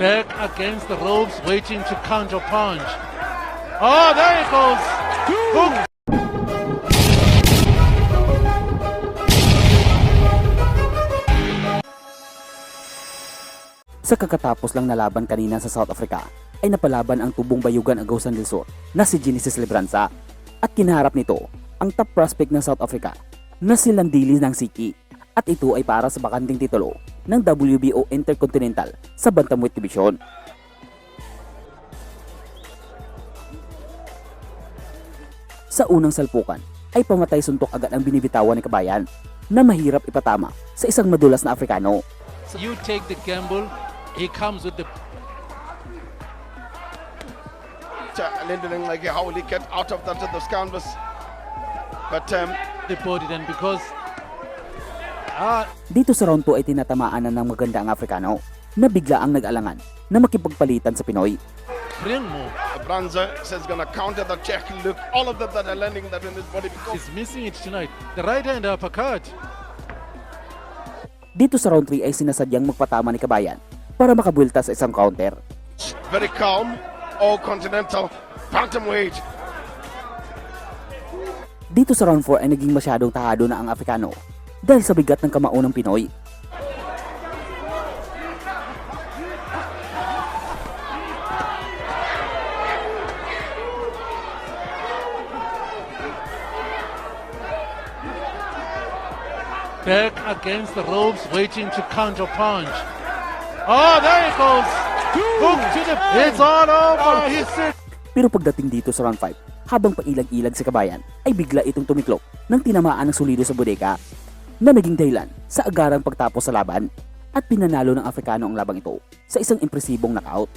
Back against the ropes, waiting to counter punch. Oh, there it goes. Hook. Sa kakatapos lang na laban kanina sa South Africa, ay napalaban ang tubong bayugan Agosan del Sur na si Genesis Lebranza at kinaharap nito ang top prospect ng South Africa na si Landili ng Siki at ito ay para sa bakanting titulo ng WBO Intercontinental sa Bantamweight Division. Sa unang salpukan ay pamatay suntok agad ang binibitawan ni Kabayan na mahirap ipatama sa isang madulas na Afrikano. You take the gamble. He comes with the Lindeling like how will he get out of that to those canvas? But um, the body then because Dito sa round 2 ay tinatamaan na ng maganda ang Afrikano na bigla ang nag-alangan na makipagpalitan sa Pinoy. bring mo Branza says gonna counter the check. Look, all of them that are landing that in his body because is missing it tonight. The right hand uppercut. Dito sa round 3 ay sinasadyang magpatama ni Kabayan para makabulta sa isang counter. very calm, all continental bantamweight. Dito sa round 4 ay naging masyadong tahado na ang Afrikano dahil sa bigat ng kamao ng Pinoy. Back against the ropes, waiting to counter punch. Oh, there it goes. Hook to the It's all over. He's sick. Pero pagdating dito sa round 5, habang pailag-ilag si Kabayan, ay bigla itong tumiklop ng tinamaan ng solido sa bodega na naging dahilan sa agarang pagtapos sa laban at pinanalo ng Afrikano ang labang ito sa isang impresibong knockout.